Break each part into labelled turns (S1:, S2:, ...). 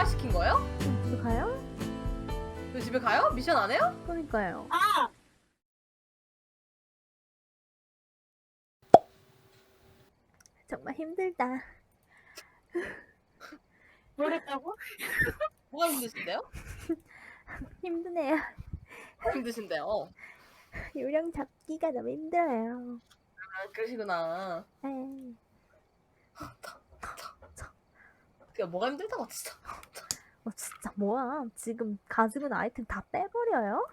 S1: 출발시킨 거예요?
S2: 집에 가요?
S1: 저 집에 가요? 미션 안 해요?
S2: 그러니까요.
S3: 아!
S2: 정말 힘들다.
S3: 뭐랬다고?
S1: 뭐가 힘드신데요?
S2: 힘드네요.
S1: 힘드신데요?
S2: 요령 잡기가 너무 힘들어요.
S1: 아 그러시구나
S2: 에이,
S1: 그게 뭐가 힘들다고 진짜
S2: 어, 진짜 뭐야? 지금 가지고는 아이템 다 빼버려요?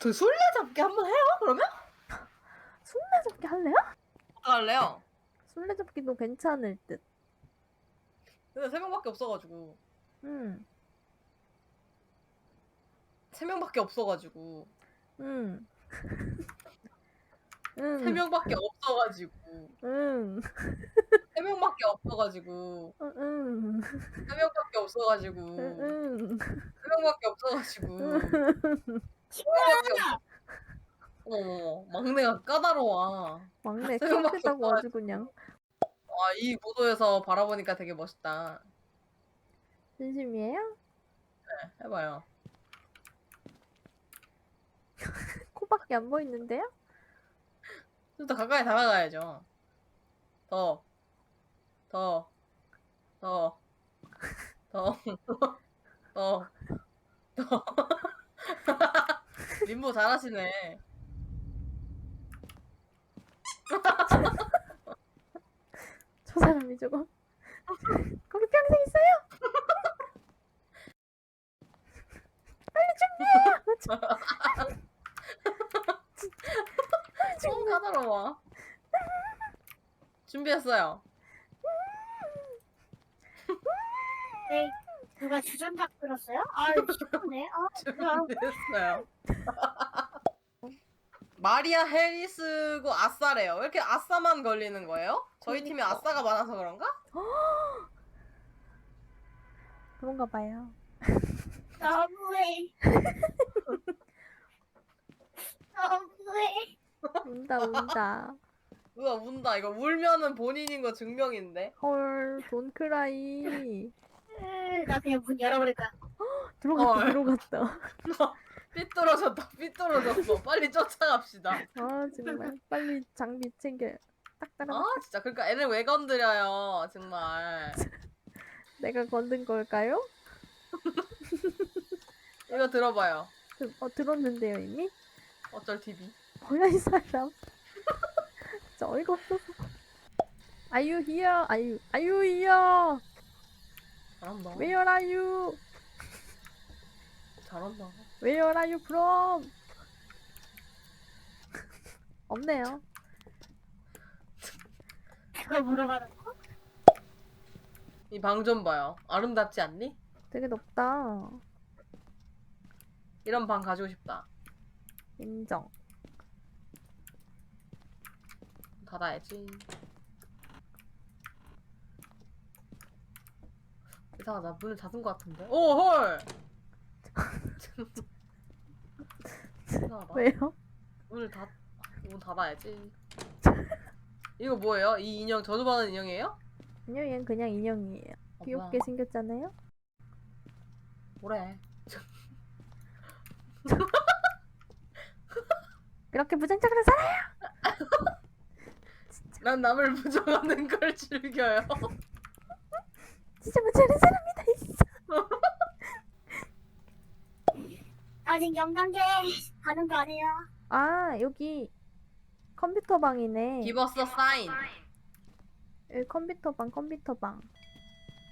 S1: 저 술래잡기 한번 해요? 그러면?
S2: 술래잡기 할래요?
S1: 할래요?
S2: 술래잡기도 괜찮을 듯.
S1: 근데 세 명밖에 없어가지고
S2: 음,
S1: 세 명밖에 없어가지고
S2: 음.
S1: 세 음. 명밖에 없어가지고
S2: 음.
S1: 3 명밖에 없어가지고
S2: 응응.
S1: 3 명밖에 없어가지고 3 응응. 명밖에 없어가지고
S3: 3 명밖에
S1: 없어. 어 막내가 까다로워.
S2: 막내
S1: 키 생각밖에
S2: 크다고 아주 그냥 아,
S1: 와이 보도에서 바라보니까 되게 멋있다.
S2: 진심이에요?
S1: 네, 해봐요.
S2: 코밖에 안 보이는데요?
S1: 좀 더 가까이 다가가야죠. 더 더, 더, 더, 더, 더. 림보 잘하시네.
S2: 저 사람이 저거 거기 평생 있어요?
S1: 너무 까다로워. 준비했어요.
S3: 네. 누가 주전박 들었어요? 아, 미쳤네. 아,
S1: 준비했어요. 마리아 해리스고 아싸래요. 왜 이렇게 아싸만 걸리는 거예요? 저희
S2: 그러니까.
S1: 아싸가 많아서 그런가?
S2: 그런가 봐요
S3: 너무해. 너무해.
S2: 운다 운다
S1: 누가 운다. 이거 울면은 본인인 거 증명인데.
S2: 헐 돈크라이
S3: 으, 나 그냥 문 열어버릴 거야.
S2: 들어갔다
S1: 헐.
S2: 들어갔다
S1: 삐뚤어졌다. 삐뚤어졌어. 빨리 쫓아갑시다.
S2: 아 정말 빨리 장비 챙겨 딱딱한
S1: 아 진짜 그러니까 애를 왜 건드려요 정말
S2: 내가 건든 걸까요?
S1: 이거 들어봐요
S2: 그, 어 들었는데요 이미?
S1: 어쩔 TV
S2: 뭐야 이 사람 진짜 어이가 없어서 Are you here? Are you, are you here?
S1: 잘한다
S2: Where are you?
S1: 잘한다
S2: Where are you from? 없네요
S3: 그걸 물어봐라.
S1: 이 방 좀 봐요 아름답지 않니?
S2: 되게 높다
S1: 이런 방 가지고 싶다
S2: 인정
S1: 닫아야지 이상하다 문을 닫은 것 같은데 오 헐 이상하다
S2: 왜요?
S1: 문을 닫, 문 닫아야지 이거 뭐예요? 이 인형 저주 받은 인형이에요?
S2: 아니요 얘는 그냥 인형이에요
S1: 어,
S2: 귀엽게
S1: 뭐야.
S2: 생겼잖아요
S1: 뭐래
S2: 이렇게 무장착으로 살아요
S1: 난 남을 부정하는 걸 즐겨요.
S2: 진짜 무지하는 사람이 다 있어
S3: 아직 영단계 가는 거 아니에요?
S2: 아 여기 컴퓨터 방이네
S1: Give us a sign.
S2: 여기 컴퓨터 방 컴퓨터 방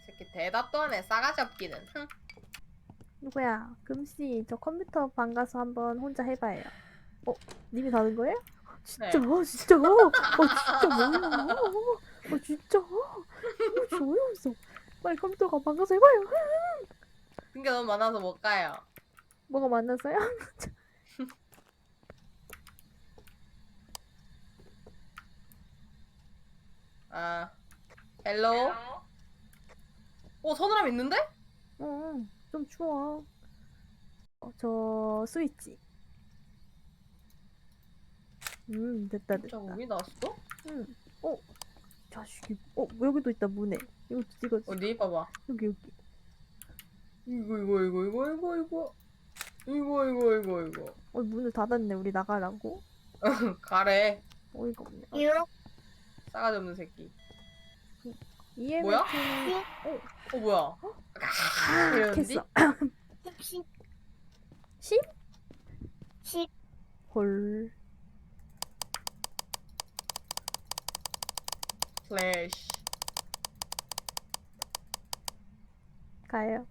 S1: 새끼 대답도 안 해. 싸가지 없기는. 흥.
S2: 누구야 금씨 저 컴퓨터 방 가서 한번 혼자 해봐요 어? 님이 가는 거예요? 진짜
S1: 네.
S2: 어 진짜 어, 어 진짜 뭐야 어 진짜 어 조용했어 빨리 컴퓨터 방 가서 해봐요
S1: 핑계 너무 많아서 못 가요.
S2: 뭐가 만났어요?
S1: 아, 헬로. 어, 서늘함 있는데?
S2: 어 좀 추워 어, 저 스위치 음 됐다 됐다
S1: 진짜 몸이 나왔어?
S2: 응. 어 자식이 어 여기도 있다 문에 이거 찍어
S1: 어디? 봐봐.
S2: 여기 여기
S1: 이거 이거 이거 이거 이거 이거 이거 이거 이거 이거
S2: 어 문을 닫았네 우리 나가라고
S1: 가래
S2: 어이가 없네 어,
S1: 싸가지 없는 새끼
S2: EMF
S1: 뭐야? 어 뭐야
S2: 아
S1: 이러는디?
S3: 십?
S2: 십헐
S1: 플래시
S2: 가요.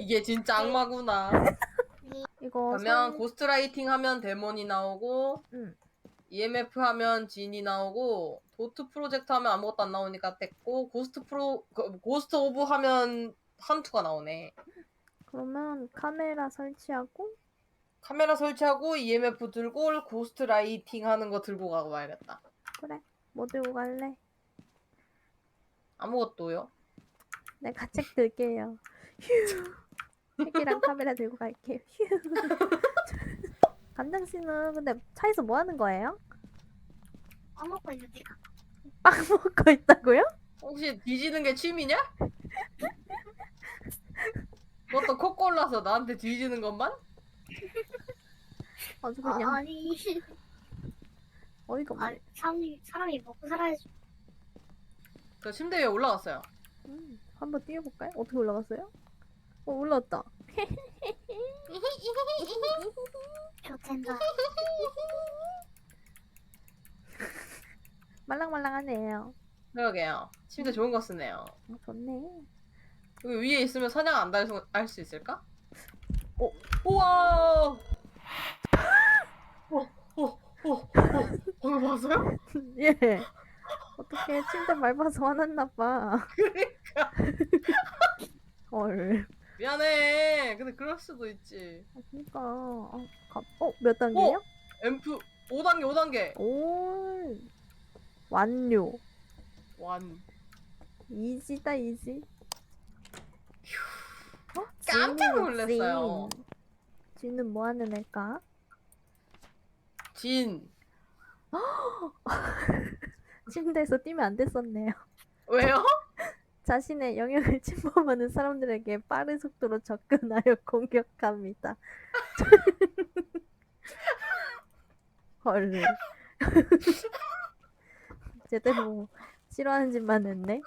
S1: 이게 진짜 악마구나.
S2: 이거
S1: 그러면
S2: 선-
S1: 고스트라이팅 하면 데몬이 나오고
S2: 응.
S1: EMF 하면 진이 나오고 도트 프로젝트 하면 아무것도 안 나오니까 됐고 고스트 프로 그, 고스트 오브 하면 한투가 나오네.
S2: 그러면 카메라 설치하고?
S1: 카메라 설치하고 EMF 들고 고스트 라이팅 하는 거 들고 가고 와야겠다.
S2: 그래. 뭐 들고 갈래?
S1: 아무것도요?
S2: 내가 책 들게요. 휴. 책이랑 카메라 들고 갈게요. 휴. 간장 씨는 근데 차에서 뭐 하는 거예요?
S3: 안 먹고 있는데
S2: 빵 먹고 있다고요?
S1: 혹시 뒤지는 게 취미냐? 너또 코 골라서 나한테 뒤지는 것만?
S2: 아주
S3: 아,
S2: 그냥.
S3: 아니.
S2: 어이가
S3: 아,
S2: 없네.
S3: 사람이 사람이 먹고 살아야지
S1: 저 침대 위에 올라갔어요
S2: 음, 한번 뛰어볼까요? 어떻게 올라갔어요? 어 올라왔다
S3: 좋텐다
S2: 말랑말랑하네요
S1: 그러게요 침대 좋은 거 쓰네요
S2: 어, 좋네
S1: 여기 위에 있으면 사냥 안할수 있을까? 오, 우와! 어, 어, 어, 어, 어, 방금 봤어요?
S2: 예 어떻게 침대 밟아서 화났나 봐
S1: 그러니까.
S2: 헐
S1: 미안해. 근데 그럴 수도 있지.
S2: 아, 그니까 어, 가... 어? 몇 단계요?
S1: 앰프 5단계, 5단계.
S2: 오 완료
S1: 완.
S2: 이지다 이지 어?
S1: 깜짝 놀랐어요.
S2: 진. 지는 뭐 하는 애일까?
S1: 진.
S2: 침대에서 뛰면 안 됐었네요
S1: 왜요?
S2: 자신의 영역을 침범하는 사람들에게 빠른 속도로 접근하여 공격합니다. 헐. 제대로 싫어하는 짓만 했네.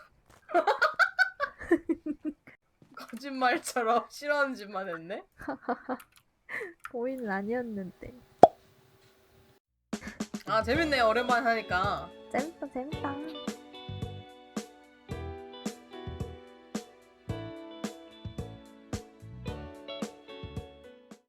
S1: 거짓말처럼 싫어하는 짓만 했네.
S2: 고인은 아니었는데.
S1: 아, 재밌네요. 오랜만에 하니까.
S2: 재밌다 재밌다.